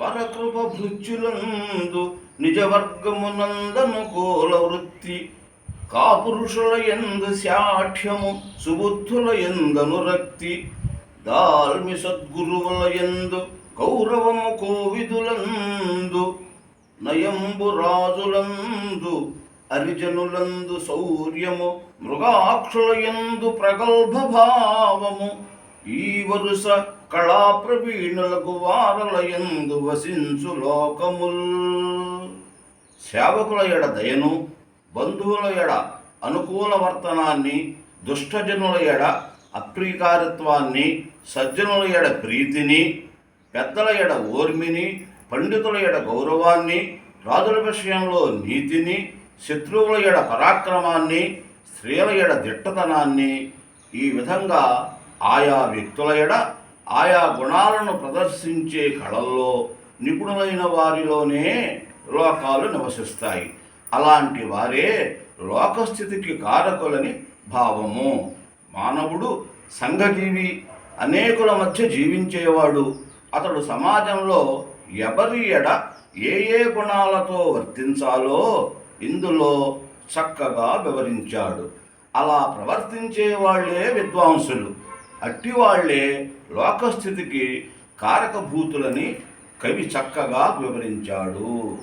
వరకృప భృత్యులందు నిజవర్గమునందనుకూల వృత్తి కాపురుషుల ఎందు శాఠ్యము సుబుద్ధుల ఎందను రక్తి. దాల్మి సద్గురువుల ఎందు గౌరవము కోవిదులందు నయంబు రాజులందు అరిజనులందు శౌర్యము మృగాక్షుల ఎందు ప్రగల్భ భావము. ఈ వరుస కళా ప్రవీణులకు వారల ఎందు వసించు లోకముల్. సేవకుల ఎడ దయను బంధువుల ఎడ అనుకూల వర్తనాన్ని దుష్టజనుల ఎడ అప్రీకారిత్వాన్ని సజ్జనుల ఎడ ప్రీతిని పెద్దల ఎడ ఓర్మిని పండితుల ఎడ గౌరవాన్ని రాజుల విషయంలో నీతిని శత్రువుల ఎడ పరాక్రమాన్ని స్త్రీల ఎడ దిట్టతనాన్ని ఈ విధంగా ఆయా వ్యక్తుల ఎడ ఆయా గుణాలను ప్రదర్శించే కళల్లో నిపుణులైన వారిలోనే లోకాలు నివసిస్తాయి. అలాంటి వారే లోకస్థితికి కారకులని భావము. మానవుడు సంఘజీవి అనేకుల మధ్య జీవించేవాడు. అతడు సమాజంలో ఎవరి ఎడ ఏ ఏ గుణాలతో వర్తించాలో ఇందులో చక్కగా వివరించాడు. అలా ప్రవర్తించే వాళ్ళే విద్వాంసులు. అట్టివాళ్ళే లోకస్థితికి కారకభూతులని కవి చక్కగా వివరించాడు.